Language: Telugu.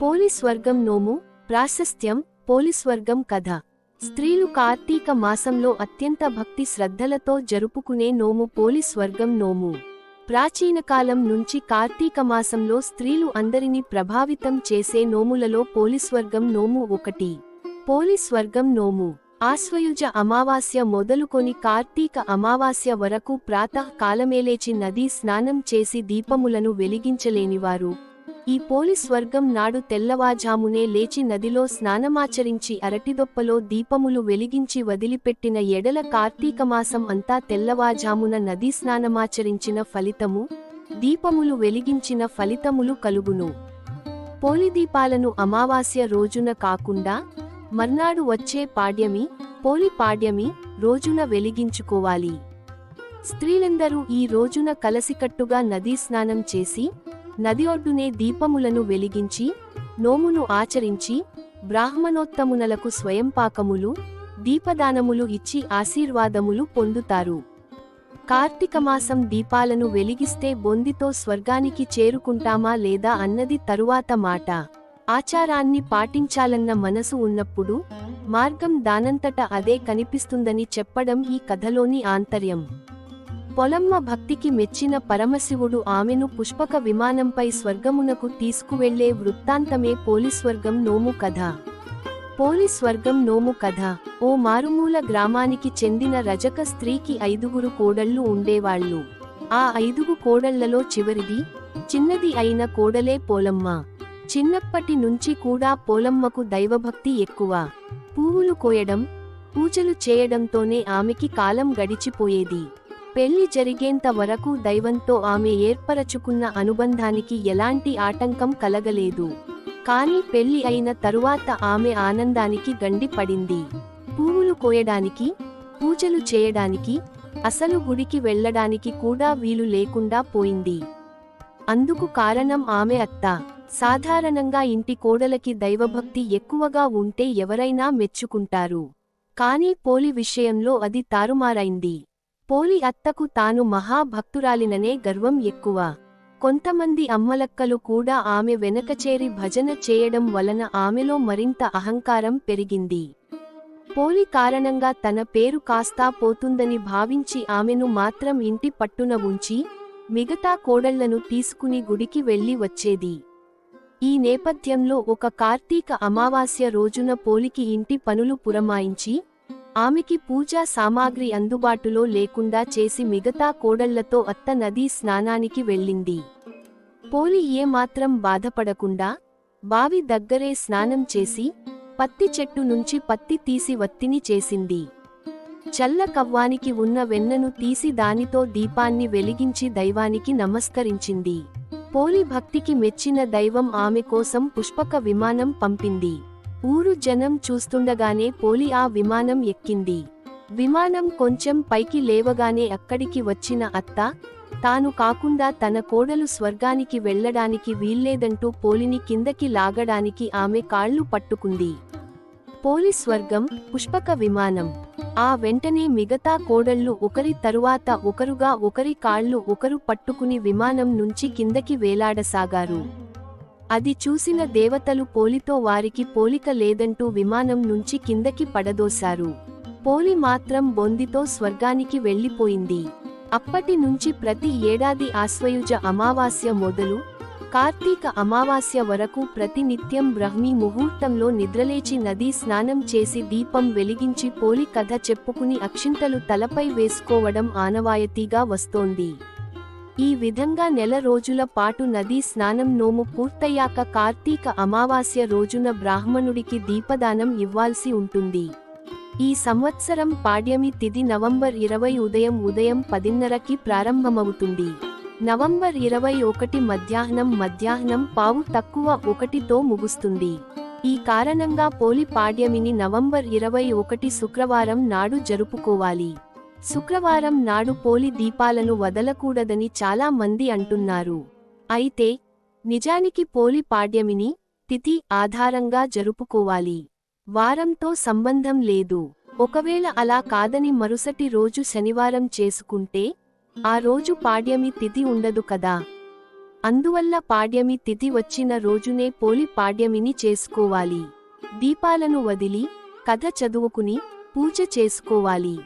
పోలీస్వర్గం నోము ప్రాశస్త్యం పోలీస్వర్గం కథ. స్త్రీలు కార్తీక మాసంలో అత్యంత భక్తి శ్రద్ధలతో జరుపుకునే నోము పోలీస్వర్గం నోము. ప్రాచీన కాలం నుంచి కార్తీక మాసంలో స్త్రీలు అందరినీ ప్రభావితం చేసే నోములలో పోలీస్వర్గం నోము ఒకటి. పోలీస్వర్గం నోము. ఆశ్వయుజ అమావాస్య మొదలుకొని కార్తీక అమావాస్య వరకు ప్రాతకాలమేలేచి నదీ స్నానం చేసి దీపములను వెలిగించలేనివారు. ఈ పోలీస్వర్గం నాడు తెల్లవాజామునే లేచి నదిలో స్నానమాచరించి అరటిదొప్పలో దీపములు వెలిగించి వదిలిపెట్టిన ఎడల కార్తీకమాసం అంతా తెల్లవాజామున నదీ స్నానమాచరించిన ఫలితము దీపములు వెలిగించిన ఫలితములు కలుగును. పోలిదీపాలను అమావాస్య రోజున కాకుండా మర్నాడు వచ్చే పాడ్యమి పోలి పాడ్యమి రోజున వెలిగించుకోవాలి. స్త్రీలందరూ ఈ రోజున కలసికట్టుగా నదీ స్నానం చేసి నది ఒడ్డునే దీపములను వెలిగించి నోమును ఆచరించి బ్రాహ్మణోత్తమునలకు స్వయంపాకములు దీపదానములు ఇచ్చి ఆశీర్వాదములు పొందుతారు. కార్తీకమాసం దీపాలను వెలిగిస్తే బొందితో స్వర్గానికి చేరుకుంటామా లేదా అన్నది తరువాత మాట. ఆచారాన్ని పాటించాలన్న మనసు ఉన్నప్పుడు మార్గం దానంతట అదే కనిపిస్తుందని చెప్పడం ఈ కథలోని ఆంతర్యం. పొలమ్మ భక్తికి మెచ్చిన పరమశివుడు ఆమెను పుష్పక విమానంపై స్వర్గమునకు తీసుకువెళ్ళే వృత్తాంతమే పోలీస్వర్గం నోము కథ. పోలీస్వర్గం నోము కథ. ఓ మారుమూల గ్రామానికి చెందిన రజక స్త్రీకి ఐదుగురు కోడళ్ళు ఉండేవాళ్ళు. ఆ ఐదుగు కోడళ్ళలో చివరిది చిన్నది అయిన కోడలే పోలమ్మ. చిన్నప్పటి నుంచి కూడా పోలమ్మకు దైవభక్తి ఎక్కువ. పువ్వులు కోయడం పూజలు చేయడంతోనే ఆమెకి కాలం గడిచిపోయేది. పెళ్ళి జరిగేంత వరకు దైవంతో ఆమె ఏర్పరచుకున్న అనుబంధానికి ఎలాంటి ఆటంకం కలగలేదు. కానీ పెళ్ళి అయిన తరువాత ఆమె ఆనందానికి గండి పడింది. పువ్వులు కోయడానికి పూజలు చేయడానికి అసలు గుడికి వెళ్ళడానికి కూడా వీలు లేకుండా పోయింది. అందుకు కారణం ఆమె అత్త. సాధారణంగా ఇంటి కోడలకి దైవభక్తి ఎక్కువగా ఉంటే ఎవరైనా మెచ్చుకుంటారు. కానీ పోలి విషయంలో అది తారుమారైంది. పోలి అత్తకు తాను మహాభక్తురాలిననే గర్వం ఎక్కువ. కొంతమంది అమ్మలక్కలు కూడా ఆమె వెనకచేరి భజన చేయడం వలన ఆమెలో మరింత అహంకారం పెరిగింది. పోలి కారణంగా తన పేరు కాస్తా పోతుందని భావించి ఆమెను మాత్రం ఇంటి పట్టున ఉంచి మిగతా కోడళ్ళను తీసుకుని గుడికి వెళ్ళి వచ్చేది. ఈ నేపథ్యంలో ఒక కార్తీక అమావాస్య రోజున పోలికి ఇంటి పనులు పురమాయించి ఆమెకి పూజా సామాగ్రి అందుబాటులో లేకుండా చేసి మిగతా కోడళ్ళతో అత్త నదీ స్నానానికి వెళ్ళింది. పోలి ఏమాత్రం బాధపడకుండా బావి దగ్గరే స్నానం చేసి పత్తి చెట్టు నుంచి పత్తి తీసి వత్తిని చేసింది. చల్ల కవ్వానికి ఉన్న వెన్నను తీసి దానితో దీపాన్ని వెలిగించి దైవానికి నమస్కరించింది. పోలి భక్తికి మెచ్చిన దైవం ఆమె కోసం పుష్పక విమానం పంపింది. ఊరు జనం చూస్తుండగానే పోలి ఆ విమానం ఎక్కింది. విమానం కొంచెం పైకి లేవగానే అక్కడికి వచ్చిన అత్త తాను కాకుండా తన కోడలు స్వర్గానికి వెళ్ళడానికి వీల్లేదంటూ పోలిని కిందకి లాగడానికి ఆమె కాళ్ళు పట్టుకుంది. పోలి స్వర్గం పుష్పక విమానం. ఆ వెంటనే మిగతా కోడళ్ళు ఒకరి తరువాత ఒకరుగా ఒకరి కాళ్ళు ఒకరు పట్టుకుని విమానం నుంచి కిందకి వేలాడసాగారు. అది చూసిన దేవతలు పోలితో వారికి పోలిక లేదంటూ విమానం నుంచి కిందకి పడదోశారు. పోలి మాత్రం బొందితో స్వర్గానికి వెళ్ళిపోయింది అప్పటి నుంచి ప్రతి ఏడాది ఆశ్వయుజ అమావాస్య మొదలు కార్తీక అమావాస్య వరకు ప్రతినిత్యం బ్రహ్మీ ముహూర్తంలో నిద్రలేచి నదీ స్నానం చేసి దీపం వెలిగించి పోలి కథ చెప్పుకుని అక్షింతలు తలపై వేసుకోవడం ఆనవాయతీగా వస్తోంది. ఈ విధంగా నెల రోజుల పాటు నదీ స్నానం నోము పూర్తయ్యాక కార్తీక అమావాస్య రోజున బ్రాహ్మణుడికి దీపదానం ఇవ్వాల్సి ఉంటుంది. ఈ సంవత్సరం పాడ్యమి తిది నవంబర్ ఇరవై ఉదయం ఉదయం పదిన్నరకి ప్రారంభమవుతుంది. నవంబర్ ఇరవై ఒకటి మధ్యాహ్నం మధ్యాహ్నం పావు తక్కువ ఒకటితో ముగుస్తుంది. ఈ కారణంగా పోలి పాడ్యమిని నవంబర్ ఇరవై ఒకటి శుక్రవారం నాడు జరుపుకోవాలి. శుక్రవారం నాడు పోలి దీపాలను వదలకూడదని చాలా మంది అంటున్నారు. అయితే నిజానికి పోలి పాడ్యమిని తిథి ఆధారంగా జరుపుకోవాలి. వారంతో సంబంధం లేదు. ఒకవేళ అలా కాదని మరుసటి రోజు శనివారం చేసుకుంటే ఆ రోజు పాడ్యమి తిథి ఉండదు కదా. అందువల్ల పాడ్యమి తిథి వచ్చిన రోజునే పోలి పాడ్యమిని చేసుకోవాలి. దీపాలను వదిలి కథ చదువుకుని పూజ చేసుకోవాలి.